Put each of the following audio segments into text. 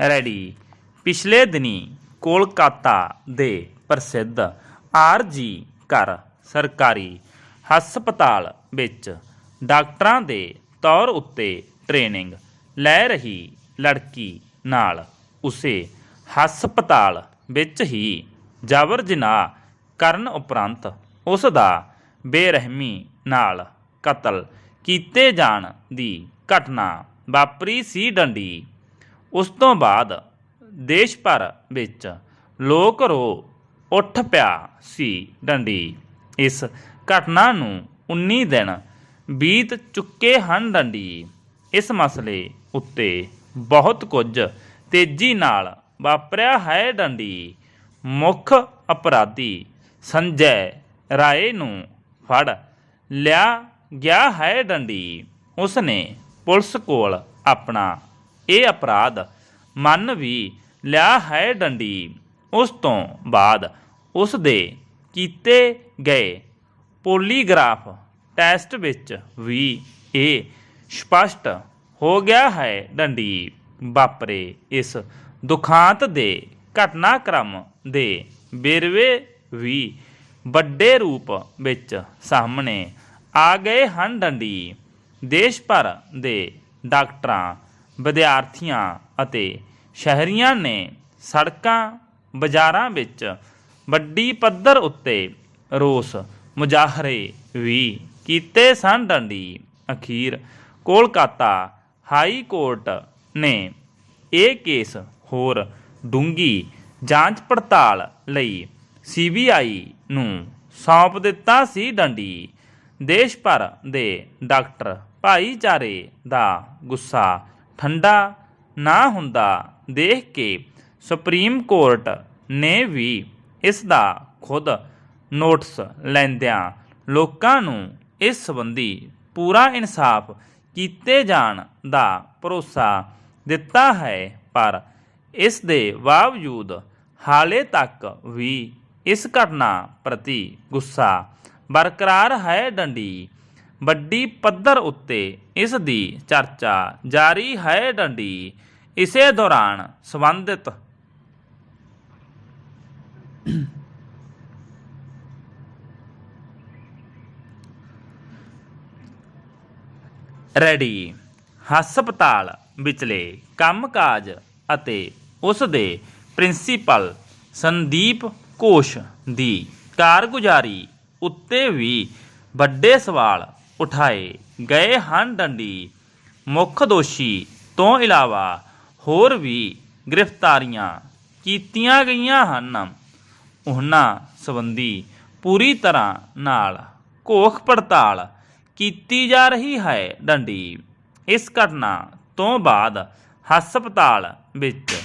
Ready. ਪਿਛਲੇ ਦਿਨੀ ਕੋਲਕਾਤਾ ਦੇ ਪ੍ਰਸਿੱਧ ਆਰਜੀ ਘਰ ਸਰਕਾਰੀ ਹਸਪਤਾਲ ਵਿੱਚ ਡਾਕਟਰਾਂ ਦੇ ਤੌਰ ਉੱਤੇ ਟ੍ਰੇਨਿੰਗ ਲੈ ਰਹੀ ਲੜਕੀ ਨਾਲ ਉਸੇ ਹਸਪਤਾਲ ਵਿੱਚ ਹੀ ਜਬਰ ਜਨਾਹ ਕਰਨ ਉਪਰੰਤ ਉਸ ਦਾ ਬੇਰਹਿਮੀ ਨਾਲ ਕਤਲ ਕੀਤੇ ਜਾਣ ਦੀ ਘਟਨਾ ਵਾਪਰੀ ਸੀ ਡੰਡੀ। ਉਸ ਤੋਂ ਬਾਅਦ ਦੇਸ਼ ਭਰ ਵਿੱਚ ਲੋਕ ਰੋ ਉੱਠ ਪਿਆ ਸੀ ਡੰਡੀ। ਇਸ ਘਟਨਾ ਨੂੰ 19 ਦਿਨ ਬੀਤ ਚੁੱਕੇ ਹਨ ਡੰਡੀ। ਇਸ ਮਸਲੇ ਉੱਤੇ ਬਹੁਤ ਕੁਝ ਤੇਜ਼ੀ ਨਾਲ ਵਾਪਰਿਆ ਹੈ ਡੰਡੀ। ਮੁੱਖ ਅਪਰਾਧੀ ਸੰਜੈ ਰਾਏ ਨੂੰ ਫੜ ਲਿਆ ਗਿਆ ਹੈ ਡੰਡੀ। ਉਸਨੇ ਪੁਲਿਸ ਕੋਲ ਆਪਣਾ ਇਹ ਅਪਰਾਧ ਮੰਨ ਵੀ ਲਿਆ ਹੈ ਡੰਡੀ। ਉਸ ਤੋਂ ਬਾਅਦ ਉਸ ਦੇ ਕੀਤੇ ਗਏ ਪੋਲੀਗ੍ਰਾਫ ਟੈਸਟ ਵਿੱਚ ਵੀ ਇਹ ਸਪਸ਼ਟ ਹੋ ਗਿਆ ਹੈ ਡੰਡੀ। ਵਾਪਰੇ ਇਸ ਦੁਖਾਂਤ ਦੇ ਘਟਨਾਕ੍ਰਮ ਦੇ ਵੇਰਵੇ ਵੀ ਵੱਡੇ ਰੂਪ ਵਿੱਚ ਸਾਹਮਣੇ ਆ ਗਏ ਹਨ ਡੰਡੀ। ਦੇਸ਼ ਭਰ ਦੇ ਡਾਕਟਰਾਂ ਵਿਦਿਆਰਥੀਆਂ ਅਤੇ ਸ਼ਹਿਰੀਆਂ ਨੇ ਸੜਕਾਂ, ਬਾਜ਼ਾਰਾਂ ਵਿੱਚ ਵੱਡੀ ਪੱਧਰ ਉੱਤੇ ਰੋਸ ਮੁਜ਼ਾਹਰੇ ਵੀ ਕੀਤੇ ਸਨ। ਡੰਡੀ ਅਖੀਰ ਕੋਲਕਾਤਾ ਹਾਈ ਕੋਰਟ ਨੇ ਇਹ ਕੇਸ ਹੋਰ ਡੂੰਗੀ ਜਾਂਚ ਪੜਤਾਲ ਲਈ ਸੀਬੀਆਈ ਨੂੰ ਸੌਂਪ ਦਿੱਤਾ ਸੀ। ਡੰਡੀ ਦੇਸ਼ ਭਰ ਦੇ ਡਾਕਟਰ ਭਾਈਚਾਰੇ ਦਾ ਗੁੱਸਾ ਠੰਡਾ ਨਾ ਹੁੰਦਾ, ਦੇਖ ਕੇ ਸੁਪਰੀਮ ਕੋਰਟ ਨੇ ਵੀ ਇਸ ਦਾ ਖੁਦ ਨੋਟਿਸ ਲੈਂਦਿਆਂ ਲੋਕਾਂ ਨੂੰ ਇਸ ਸੰਬੰਧੀ ਪੂਰਾ ਇਨਸਾਫ ਕੀਤੇ ਜਾਣ ਦਾ ਭਰੋਸਾ ਦਿੱਤਾ ਹੈ, ਪਰ ਇਸ ਦੇ ਬਾਵਜੂਦ ਹਾਲੇ ਤੱਕ ਵੀ ਇਸ ਘਟਨਾ ਪ੍ਰਤੀ ਗੁੱਸਾ ਬਰਕਰਾਰ ਹੈ ਡੰਡੀ। ਵੱਡੀ ਪੱਧਰ ਉੱਤੇ ਇਸ ਦੀ ਚਰਚਾ ਜਾਰੀ ਹੈ ਡੰਡੀ। ਇਸੇ ਦੌਰਾਨ ਸੰਬੰਧਿਤ ਰੈਡੀ, ਹਸਪਤਾਲ ਵਿਚਲੇ ਕੰਮਕਾਜ ਅਤੇ ਉਸ ਦੇ ਪ੍ਰਿੰਸੀਪਲ ਸੰਦੀਪ ਘੋਸ਼ ਦੀ ਕਾਰਗੁਜ਼ਾਰੀ ਉੱਤੇ ਵੀ ਵੱਡੇ ਸਵਾਲ ਉਠਾਏ, ਗਏ ਹਨ ਡੰਡੀ। ਮੁੱਖ ਦੋਸ਼ੀ ਤੋਂ ਇਲਾਵਾ ਹੋਰ ਵੀ ਗ੍ਰਿਫਤਾਰੀਆਂ ਕੀਤੀਆਂ ਗਈਆਂ ਹਨ। ਉਹਨਾਂ ਸੰਬੰਧੀ ਪੂਰੀ ਤਰ੍ਹਾਂ ਨਾਲ ਘੋਖ ਪੜਤਾਲ ਕੀਤੀ ਜਾ ਰਹੀ ਹੈ ਡੰਡੀ। ਇਸ ਘਟਨਾ ਤੋਂ ਬਾਅਦ ਹਸਪਤਾਲ ਵਿੱਚ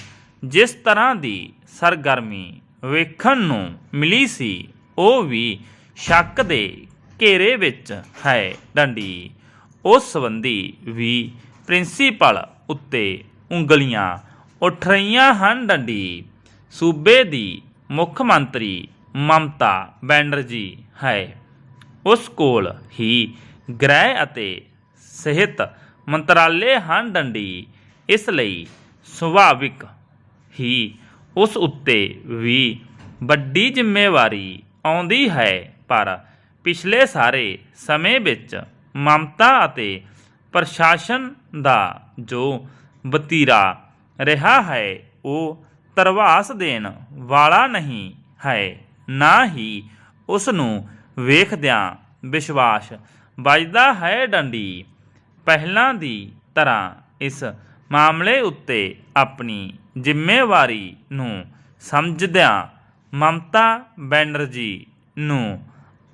ਜਿਸ ਤਰ੍ਹਾਂ ਦੀ ਸਰਗਰਮੀ ਵੇਖਣ ਨੂੰ ਮਿਲੀ ਸੀ, ਉਹ ਵੀ ਸ਼ੱਕ ਦੇ ਘੇਰੇ ਵਿੱਚ ਹੈ ਡੰਡੀ। ਉਸ ਸੰਬੰਧੀ ਵੀ ਪ੍ਰਿੰਸੀਪਲ ਉੱਤੇ ਉਂਗਲੀਆਂ ਉੱਠ ਰਹੀਆਂ ਹਨ ਡੰਡੀ। ਸੂਬੇ ਦੀ ਮੁੱਖ ਮੰਤਰੀ ਮਮਤਾ ਬੈਨਰਜੀ ਹੈ। ਉਸ ਕੋਲ ਹੀ ਗ੍ਰਹਿ ਅਤੇ ਸਿਹਤ ਮੰਤਰਾਲੇ ਹਨ ਡੰਡੀ। ਇਸ ਲਈ ਸੁਭਾਵਿਕ ਹੀ ਉਸ ਉੱਤੇ ਵੀ ਵੱਡੀ ਜ਼ਿੰਮੇਵਾਰੀ ਆਉਂਦੀ ਹੈ, ਪਰ ਪਿਛਲੇ ਸਾਰੇ ਸਮੇਂ ਵਿੱਚ ਮਮਤਾ ਅਤੇ ਪ੍ਰਸ਼ਾਸਨ ਦਾ ਜੋ ਬਤੀਰਾ ਰਿਹਾ ਹੈ, ਉਹ ਤਰਵਾਸ ਦੇਣ ਵਾਲਾ ਨਹੀਂ ਹੈ, ਨਾ ਹੀ ਉਸ ਨੂੰ ਵੇਖਦਿਆਂ ਵਿਸ਼ਵਾਸ ਵੱਜਦਾ ਹੈ ਡੰਡੀ। ਪਹਿਲਾਂ ਦੀ ਤਰ੍ਹਾਂ ਇਸ ਮਾਮਲੇ ਉੱਤੇ ਆਪਣੀ ਜ਼ਿੰਮੇਵਾਰੀ ਨੂੰ ਸਮਝਦਿਆਂ ਮਮਤਾ ਬੈਨਰਜੀ ਨੂੰ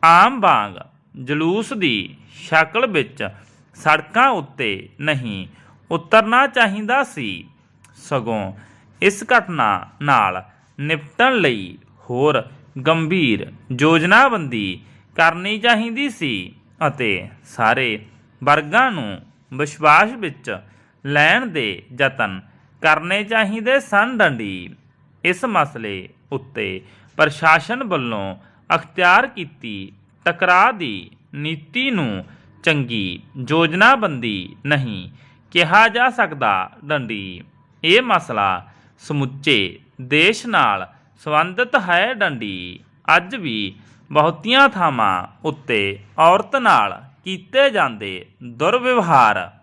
ਆਮ ਵਾਂਗ ਜਲੂਸ ਦੀ ਸ਼ਕਲ ਵਿੱਚ ਸੜਕਾਂ ਉੱਤੇ ਨਹੀਂ ਉਤਰਨਾ ਚਾਹੀਦਾ ਸੀ। ਸਗੋਂ ਇਸ ਘਟਨਾ ਨਾਲ ਨਿਪਟਣ ਲਈ ਹੋਰ ਗੰਭੀਰ ਯੋਜਨਾਬੰਦੀ ਕਰਨੀ ਚਾਹੀਦੀ ਸੀ ਅਤੇ ਸਾਰੇ ਵਰਗਾਂ ਨੂੰ ਵਿਸ਼ਵਾਸ ਵਿੱਚ ਲੈਣ ਦੇ ਯਤਨ ਕਰਨੇ ਚਾਹੀਦੇ ਸਨ। ਡੰਡੀ ਇਸ ਮਸਲੇ ਉੱਤੇ ਪ੍ਰਸ਼ਾਸਨ ਵੱਲੋਂ ਅਖਤਿਆਰ ਕੀਤੀ, ਟਕਰਾਅ ਦੀ ਨੀਤੀ ਨੂੰ ਚੰਗੀ ਯੋਜਨਾਬੰਦੀ ਨਹੀਂ ਕਿਹਾ ਜਾ ਸਕਦਾ, ਡੰਡੀ। ਇਹ ਮਸਲਾ ਸਮੁੱਚੇ ਦੇਸ਼ ਨਾਲ ਸੰਬੰਧਿਤ ਹੈ, ਡੰਡੀ। ਅੱਜ ਵੀ ਬਹੁਤੀਆਂ ਥਾਵਾਂ ਉੱਤੇ ਔਰਤ ਨਾਲ ਕੀਤੇ ਜਾਂਦੇ ਦੁਰਵਿਵਹਾਰ